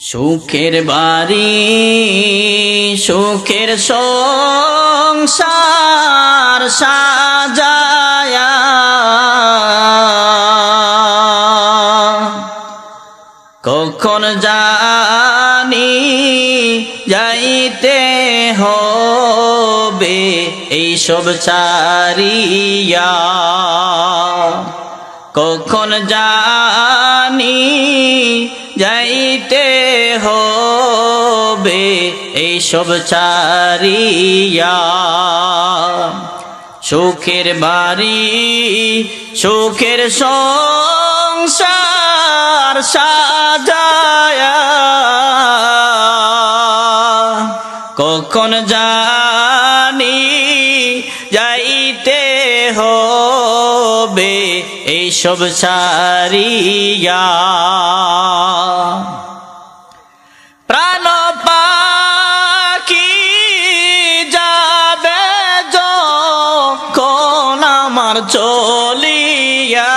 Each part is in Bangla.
সুখের বাড়ি সুখের সংসার সাজায়া। কখন জানি যাইতে হবে এইসব চারিয়া কখন জানি যাইতে হবে এইসব চারিয়া। সুখের বাড়ি সুখের সংসার সাজায়া। কখন জানি যাইতে হবে এইসব সারিয়া প্রাণ পাখি যাবে যখন আমার চলিয়া।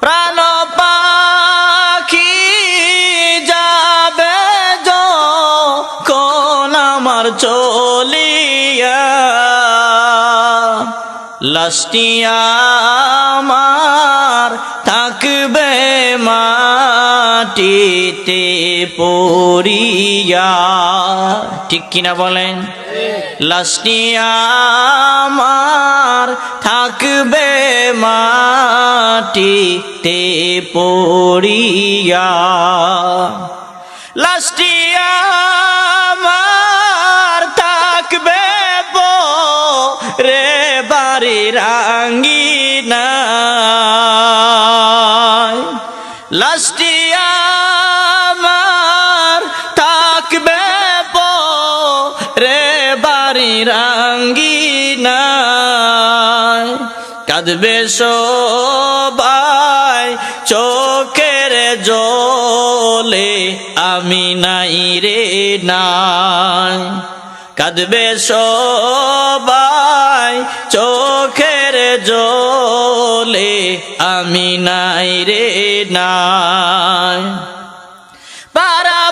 প্রাণ পাখি যাবে যখন আমার চলিয়া। লাস্টিয়া আমার থাকবে মাটিতে পড়িয়া। ঠিক কিনা বলেন? লাস্টিয়া আমার থাকবে মাটিতে পড়িয়া। আমার রাঙ্গিনা লাস্টিয়া আমার থাকবে রে বাড়ি রাঙ্গিনা কাঁদবে সবাই চোখের জলে, আমি নাই রে নাই। কাঁদবে সবাই চোখের জলে আমি নাই রে নাই। পারা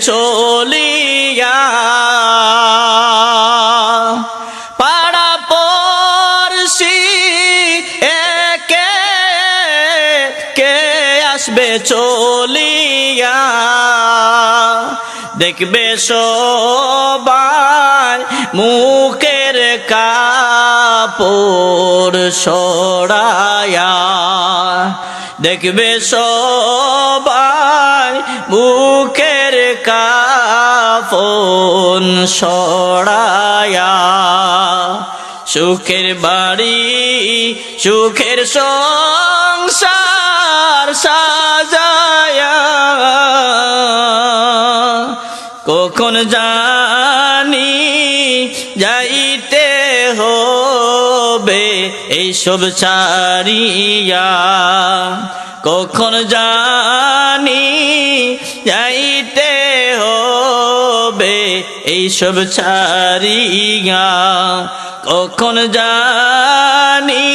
চলিয়া। আসবে চলিয়া, দেখবে সবাই মুখের কাপড় সরায়া দেখবে সবাই মুখের কাপন সরায়া সুখের বাড়ি, সুখের সংসার জানি, যাইতে হবে এইসব ছাড়িয়া। কখন জানি, যাইতে হবে এইসব ছাড়িয়া। কখন জানি,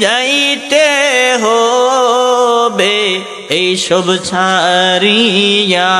যাইতে হবে এইসব ছাড়িয়া